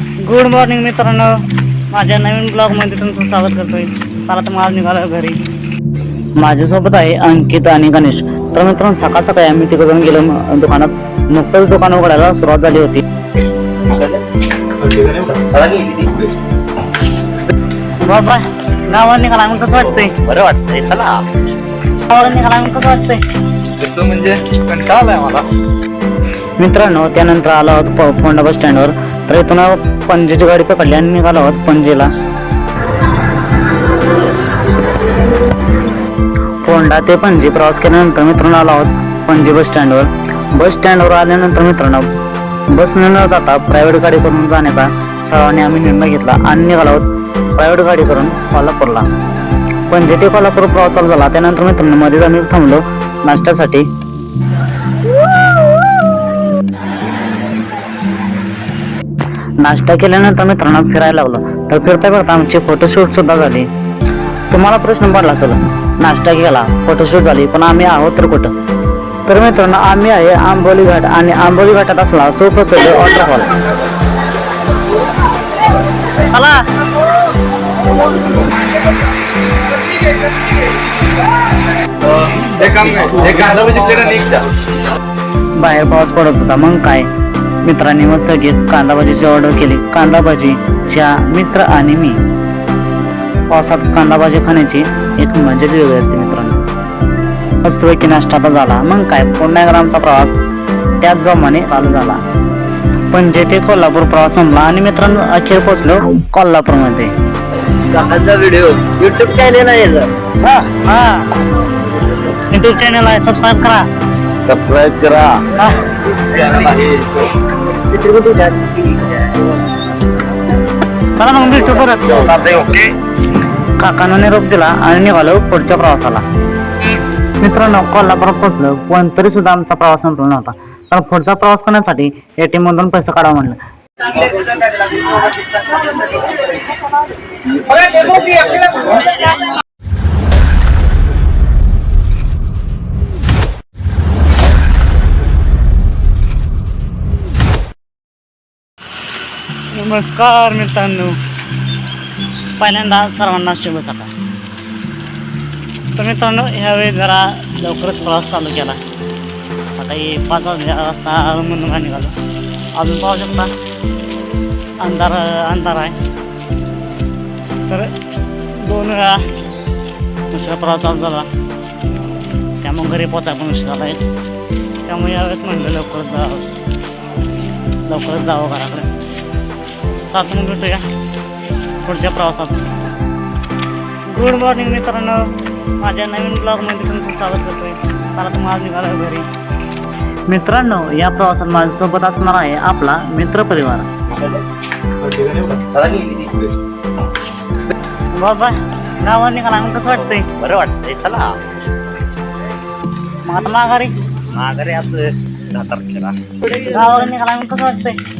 Good morning मित्रांनो. माझ्या नवीन ब्लॉगमध्ये तुमचं स्वागत करतोय. चला तर आज निघालो घरी. माझ्यासोबत आहे अंकित आणि गणेश. तर मित्रांनो सकाळ सकाळी आम्ही जण गेलो दुकानात. नुकतंच दुकान उघडायला सुरुवात झाली होती. बाबा गावात निघाला मग कसं वाटतंय? बरं वाटतंय चला. गावाला निघाला मग कसं वाटतंय? कसं म्हणजे कंटाळा मला. मित्रांनो त्यानंतर आलो आहोत प- फोंडा बस स्टँडवर तर इथून पणजीची गाडी पकडली आणि निघालो आहोत पणजीला. फोंडा ते पणजी प्रवास केल्यानंतर मित्रांनो आलो आहोत पणजी बस स्टँडवर बस स्टँडवर आल्यानंतर मित्रांनो बसने न जाता प्रायव्हेट गाडी करून जाण्याचा सर्वांनी आम्ही निर्णय घेतला आणि निघालो आहोत प्रायव्हेट गाडी करून कोल्हापूरला. पणजी ते कोल्हापूर प्रवास चालू झाला. त्यानंतर मित्रांनो मध्येच आम्ही थांबलो नाश्त्यासाठी. नाश्ता केल्यानंतर मित्रांनो फिरायला लागलो. तर फिरता फिरता आमचे फोटोशूट सुद्धा झाले. तुम्हाला प्रश्न पडला असेल नाश्ता केला फोटोशूट झाली पण आम्ही आहोत तर कुठं? तर मित्रांनो आम्ही आहे आंबोली घाट आणि आंबोली घाटात असला सुप्रसिद्ध वॉटरफॉल चला. बाहेर पाऊस पडत होता मग काय? मित्रांनी मस्त की कांदा भाजीची ऑर्डर केली. कांदा भाजी चहा मित्र आणि मी. पावसात कांदा भाजी खाण्याची एक मजाच वेगळी असते मित्रांनो. मस्तपैकी नाश्ता आता झाला. मग काय? आमचा प्रवास त्याच जोमाने चालू झाला. पण जेथे कोल्हापूर प्रवास संपला आणि मित्रांनो अखेर पोहोचलो कोल्हापूरमध्ये. काकांचा व्हिडिओ युट्यूब चॅनेल आहे. हा हा. युट्यूब चॅनल आहे. सबस्क्राईब करा. सबस्क्राईब करा. चला मग भेटू परत ओके? काकानं निरोप दिला आणि निघालो पुढच्या प्रवासाला. मित्रांनो कोल्हापूर पोहोचलो. पण तरी सुद्धा आमचा प्रवास संपला नव्हता. तर पुढचा प्रवास करण्यासाठी एटीएम मधून पैसे काढावं म्हणलं. नमस्कार मित्रांनो. पहिल्यांदा सर्वांना शुभ सकाळ. तर मित्रांनो ह्यावेळी जरा लवकरच प्रवास चालू केला. सकाळी पाच वाजल्या वाजता म्हणून निघालो. अजून पाहू शकता अंधार अंधार आहे. तर दोन वेळा दुसरा प्रवास चालू झाला. त्यामुळे घरी पोचा पण उशीर झाला आहे त्यामुळे यावेळेस म्हणलं लवकरच जावं. लवकरच जावं घराकडे. सात मग भेटूया पुढच्या प्रवासात. गुड मॉर्निंग मित्रांनो. माझ्या नवीन ब्लॉगमध्ये तुमचं स्वागत करतोय. चला तुम्ही आज निघालो घरी. मित्रांनो या प्रवासात माझ्यासोबत असणार आहे आपला मित्रपरिवार. बाबा गावात निघाला मग कसं वाटतंय? बरं वाटतंय. चला. मग आता माघारी. माघारी असं दहा तारखेला. गावाला निघाला मग कसं वाटतंय?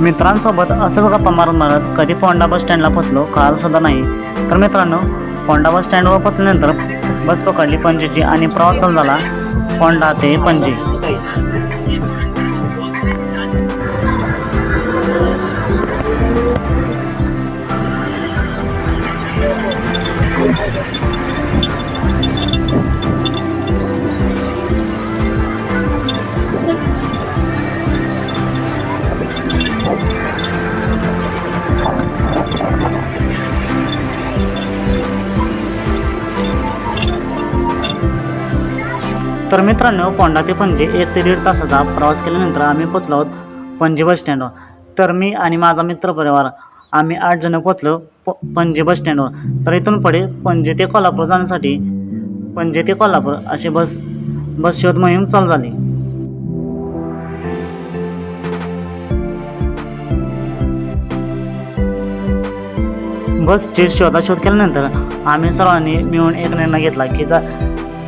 मित्रांसोबत असंच गप्पा मारून मारत कधी पोंडा बस स्टँडला पोचलो कळाल सुद्धा नाही. तर मित्रांनो पोंडा बस स्टँडवर पोचल्यानंतर बस पकडली पणजीची आणि प्रवास चालू झाला पोंडा ते पणजी तर मित्रांनो पोंडा ते पणजे एक ते दीड तासाचा प्रवास केल्यानंतर आम्ही पोचलो आहोत पणजे बस स्टँडवर तर मी आणि माझा मित्रपरिवार आम्ही आठ जण पोचलो प पणजे बस स्टँडवर तर इथून पुढे पणजे ते कोल्हापूर जाण्यासाठी पणजे ते कोल्हापूर अशी बस बस शोध मोहीम चालू झाली. बसची शोधाशोध केल्यानंतर आम्ही सर्वांनी मिळून एक निर्णय घेतला की जा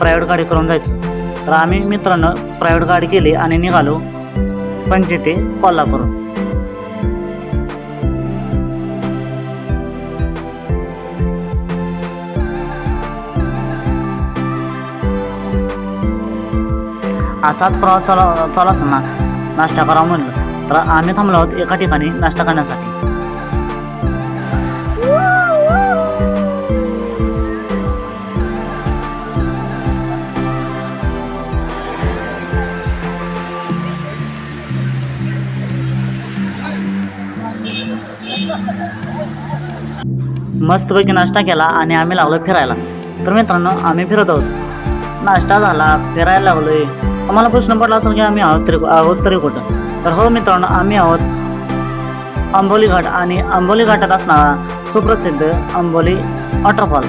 प्रायव्हेट गाडी करून जायचं. तर आम्ही मित्रांनो प्रायव्हेट गाडी केली आणि निघालो. पणजी ते कोल्हापूर. असाच प्रवास चालू चालू असताना नाश्ता करावा म्हणलं. तर आम्ही थांबलो आहोत एका ठिकाणी नाश्ता करण्यासाठी. मस्तपैकी नाश्ता केला आणि आम्ही लागलो फिरायला. तर मित्रांनो आम्ही फिरत आहोत. नाश्ता झाला फिरायला लागलोय. तुम्हाला प्रश्न पडला असेल की आम्ही आहोत तरी आहोत तरी कुठं? तर हो मित्रांनो आम्ही आहोत आंबोली घाट आणि आंबोली घाटात असणारा सुप्रसिद्ध आंबोली वॉटरफॉल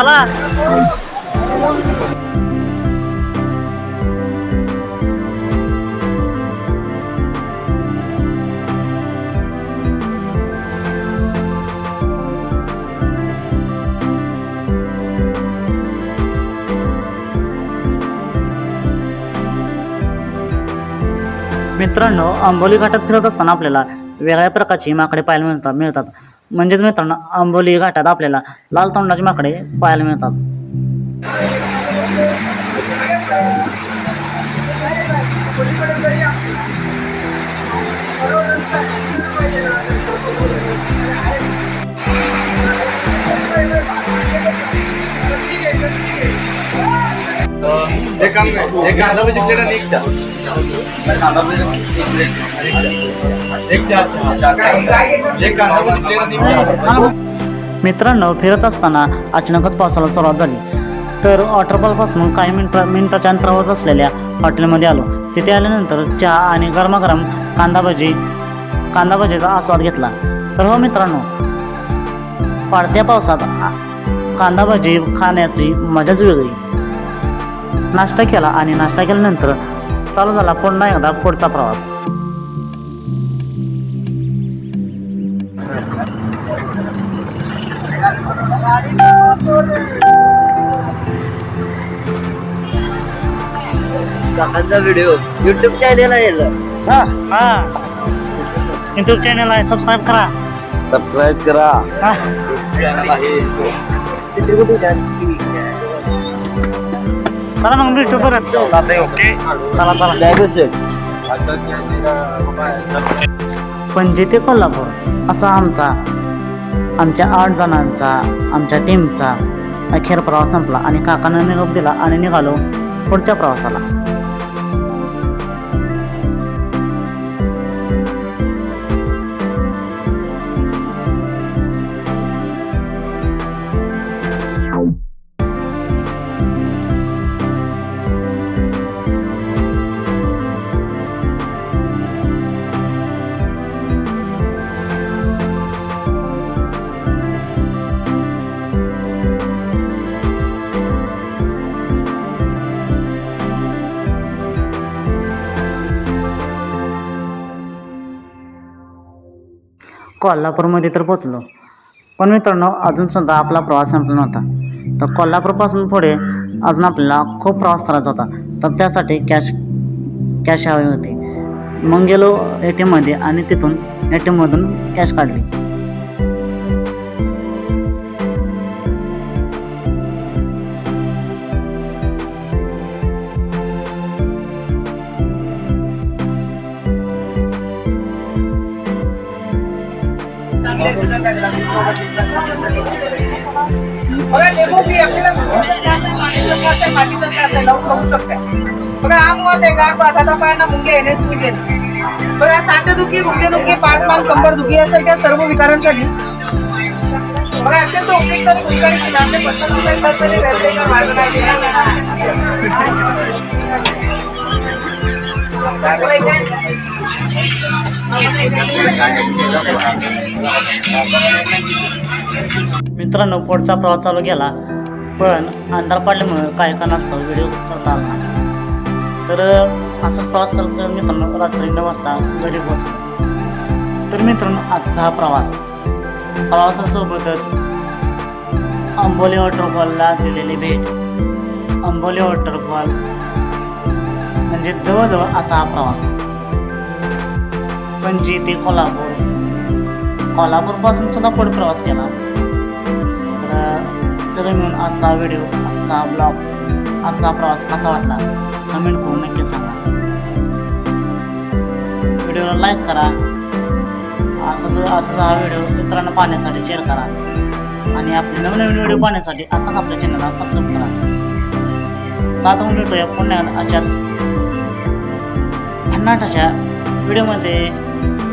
चला. मित्रांनो आंबोली घाटात फिरत असताना आपल्याला वेगळ्या प्रकारची माकडे पाहायला मिळतात मिळतात. म्हणजेच मित्रांनो आंबोली घाटात आपल्याला लाल तोंडाची माकडे पाहायला मिळतात. एक काम कर एक कांदा भजी प्लेट आणि एक चहा कांदा भजी एक प्लेट एक चहा मित्रांनो फिरत असताना अचानकच पावसाला सुरुवात झाली. तर वॉटरफॉलपासून काही मिनिट मिनिटाच्या अंतरावर असलेल्या हॉटेलमध्ये आलो. तिथे आल्यानंतर चहा आणि गरमागरम कांदा भजी कांदा भजीचा आस्वाद घेतला. तर हो मित्रांनो वाढत्या पावसात कांदा भजी खाण्याची मजाच वेगळी. नाश्ता केला आणि नाश्ता केल्यानंतर चालू झाला पुन्हा एकदा पुढचा प्रवास. काकांचा व्हिडिओ युट्यूब चॅनेल आहे हा हा. यूट्यूब चॅनल आहे. सबस्क्राईब करा. सबस्क्राईब करा. हा. चला मग भेटू परत ओके चला चला. बॅगच पणजी ते कोल्हापूर असा आमचा. आमच्या आठ जणांचा आमच्या टीमचा अखेर प्रवास संपला आणि काकानं निरोप दिला आणि निघालो पुढच्या प्रवासाला. कोल्हापूरमध्ये तर पोचलो. पण मित्रांनो अजूनसुद्धा आपला प्रवास संपला नव्हता. तर कोल्हापूरपासून पुढे अजून आपल्याला खूप प्रवास करायचा होता. तर त्यासाठी कॅश कॅश हवी होती. मग गेलो ए टी एममध्ये आणि तिथून ए टी एममधून कॅश काढली. बघा डेमोग्री आपल्याला पाणीचं कसं आहे पाणीचं कसं आहे लावून बघू बघा हा मुळात आहे गाठ बाधा. पायांना मुंगे येण्यास निघेल बघा सांधेदुखी गुडघेदुखी पाठ मान कंबर दुखी यासारख्या सर्व विकारांसाठी. बघा अत्यंत उपयुक्त आणि गुणकारी का नाही मित्रांनो पुढचा प्रवास चालू केला पण अंधार पडल्यामुळे काही कारणास्तव व्हिडिओ करता आला तर असाच प्रवास करत मित्रांनो रात्री नऊ वाजता घरी पोहोचलो. तर मित्रांनो आजचा हा प्रवास. प्रवासासोबतच अंबोली वॉटरफॉलला दिलेली भेट. अंबोली वॉटरफॉल म्हणजे जवळजवळ असा हा प्रवास. पणजी ते कोल्हापूर. कोल्हापूरपासून सुद्धा पुढे प्रवास केला. तर सगळे मिळून आजचा व्हिडिओ आजचा ब्लॉग आजचा प्रवास कसा वाटला? कमेंट करून नक्की सांगा. व्हिडिओला लाईक करा. असाच असाच हा व्हिडिओ मित्रांना पाहण्यासाठी शेअर करा. आणि आपले नवनवीन व्हिडिओ पाहण्यासाठी आताच आपल्या चॅनलला सबस्क्राईब करा. सात भेटूया पुन्हा अशाच भन्नाट अशा व्हिडिओमध्ये